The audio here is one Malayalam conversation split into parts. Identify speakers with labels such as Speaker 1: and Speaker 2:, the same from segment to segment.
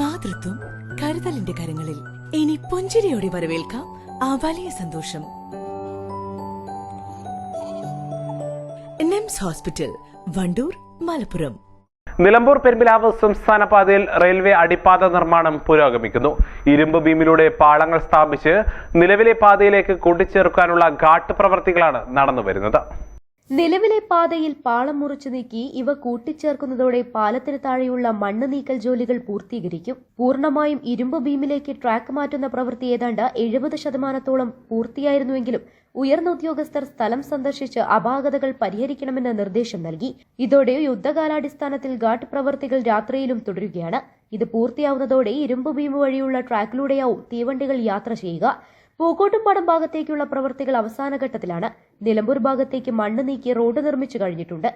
Speaker 1: മാതൃത്വം കരുതലിന്റെ കരങ്ങളിൽ. ഇനി പുഞ്ചിരിയോടെ വരവേൽക്കാം ആ വലിയ സന്തോഷം. NEMS hospital Wandoor Malappuram.
Speaker 2: Nilambur Perumpilavu സംസ്ഥാന പാതയിൽ റെയിൽവേ അടിപ്പാത നിർമ്മാണം പുരോഗമിക്കുന്നു. ഇരുമ്പ് ബീമിലൂടെ പാളങ്ങൾ സ്ഥാപിച്ച് നിലവിലെ പാതയിലേക്ക് കൂട്ടിച്ചേർക്കാനുള്ള ഘാട്ട് പ്രവർത്തികളാണ് നടന്നുവരുന്നത്.
Speaker 3: നിലവിലെ പാതയിൽ പാളം മുറിച്ചു നീക്കി ഇവ കൂട്ടിച്ചേർക്കുന്നതോടെ പാലത്തിന് താഴെയുള്ള മണ്ണ് നീക്കൽ ജോലികൾ പൂർത്തീകരിക്കും. പൂർണമായും ഇരുമ്പ് ബീമിലേക്ക് ട്രാക്ക് മാറ്റുന്ന പ്രവൃത്തി ഏതാണ്ട് എഴുപത് ശതമാനത്തോളം പൂർത്തിയായിരുന്നുവെങ്കിലും ഉയർന്ന ഉദ്യോഗസ്ഥർ സ്ഥലം സന്ദർശിച്ച് അപാകതകൾ പരിഹരിക്കണമെന്ന് നിർദ്ദേശം നൽകി. ഇതോടെ യുദ്ധകാലാടിസ്ഥാനത്തിൽ ഘാട്ട് പ്രവൃത്തികൾ രാത്രിയിലും തുടരുകയാണ്. ഇത് പൂർത്തിയാവുന്നതോടെ ഇരുമ്പ് ബീം വഴിയുള്ള ട്രാക്കിലൂടെയാവും തീവണ്ടികൾ യാത്ര ചെയ്യുക. പൂക്കോട്ടുംപാടം ഭാഗത്തേക്കുള്ള പ്രവൃത്തികൾ അവസാന ഘട്ടത്തിലാണ്. നിലമ്പൂർ ഭാഗത്തേക്ക് മണ്ണ് നീക്കി റോഡ് നിർമ്മിച്ചു കഴിഞ്ഞിട്ടുണ്ട്.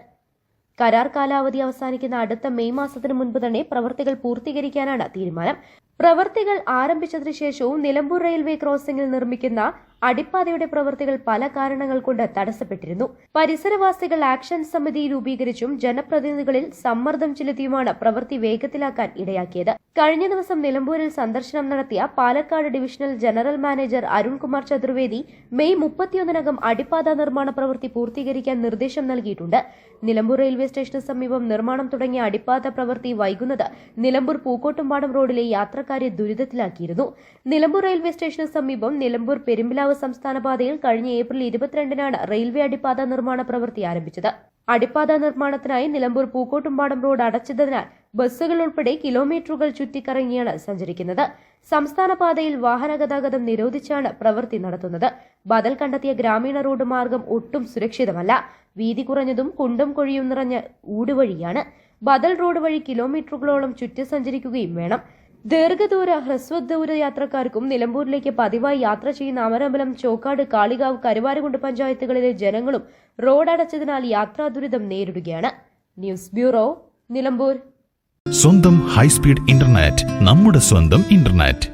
Speaker 3: കരാർ കാലാവധി അവസാനിക്കുന്ന അടുത്ത മെയ് മാസത്തിന് മുൻപ് തന്നെ പ്രവൃത്തികൾ പൂർത്തീകരിക്കാനാണ് തീരുമാനം. പ്രവൃത്തികൾ ആരംഭിച്ചതിനു ശേഷവും നിലമ്പൂർ റെയിൽവേ ക്രോസിംഗിൽ നിർമ്മിക്കുന്ന അടിപ്പാതയുടെ പ്രവൃത്തികൾ പല കാരണങ്ങൾ കൊണ്ട് തടസ്സപ്പെട്ടിരുന്നു. പരിസരവാസികൾ ആക്ഷൻ സമിതി രൂപീകരിച്ചും ജനപ്രതിനിധികളിൽ സമ്മർദ്ദം ചെലുത്തിയുമാണ് പ്രവൃത്തി വേഗത്തിലാക്കാൻ ഇടയാക്കിയത്. കഴിഞ്ഞ ദിവസം നിലമ്പൂരിൽ സന്ദർശനം നടത്തിയ Palakkad divisional general manager Arunkumar Chaturvedi May മുപ്പത്തിയൊന്നിനകം അടിപ്പാത നിർമ്മാണ പ്രവൃത്തി പൂർത്തീകരിക്കാൻ നിർദ്ദേശം നൽകിയിട്ടുണ്ട്. നിലമ്പൂർ റെയിൽവേ സ്റ്റേഷന് സമീപം നിർമ്മാണം തുടങ്ങിയ അടിപ്പാത പ്രവൃത്തി വൈകുന്നത് നിലമ്പൂർ പൂക്കോട്ടുംപാടം റോഡിലെ യാത്രക്കാരെ ദുരിതത്തിലാക്കിയിരുന്നു. നിലമ്പൂർ റെയിൽവേ സ്റ്റേഷന് സമീപം നിലമ്പൂർ പെരുമ്പിലാവ് സംസ്ഥാന പാതയിൽ കഴിഞ്ഞ ഏപ്രിൽ ഇരുപത്തിരണ്ടിനാണ് റെയിൽവേ അടിപ്പാത നിർമ്മാണ പ്രവൃത്തി ആരംഭിച്ചത്. അടിപ്പാത നിർമ്മാണത്തിനായി നിലമ്പൂർ പൂക്കോട്ടുംപാടം റോഡ് അടച്ചതിനാൽ ബസ്സുകൾ ഉൾപ്പെടെ കിലോമീറ്ററുകൾ ചുറ്റിക്കറങ്ങിയാണ് സഞ്ചരിക്കുന്നത്. സംസ്ഥാന പാതയിൽ വാഹന ഗതാഗതം നിരോധിച്ചാണ് പ്രവൃത്തി നടത്തുന്നത്. ബദൽ കണ്ടെത്തിയ ഗ്രാമീണ റോഡ് മാർഗം ഒട്ടും സുരക്ഷിതമല്ല. വീതി കുറഞ്ഞതും കുണ്ടും കുഴിയും നിറഞ്ഞ ഊടുവഴിയാണ്. ബദൽ റോഡ് വഴി കിലോമീറ്ററുകളോളം ചുറ്റി സഞ്ചരിക്കുകയും വേണം. ദീർഘദൂര ഹ്രസ്വദൂര യാത്രക്കാർക്കും നിലമ്പൂരിലേക്ക് പതിവായി യാത്ര ചെയ്യുന്ന അമരമ്പലം ചോക്കാട് കാളികാവ് കരുവാരകുണ്ട് പഞ്ചായത്തുകളിലെ ജനങ്ങളും റോഡ് അടച്ചതിനാൽ യാത്രാ ദുരിതം നേരിടുകയാണ്. News bureau Nilambur.
Speaker 4: സ്വന്തം ഹൈസ്പീഡ് ഇന്റർനെറ്റ് നമ്മുടെ സ്വന്തം ഇന്റർനെറ്റ്.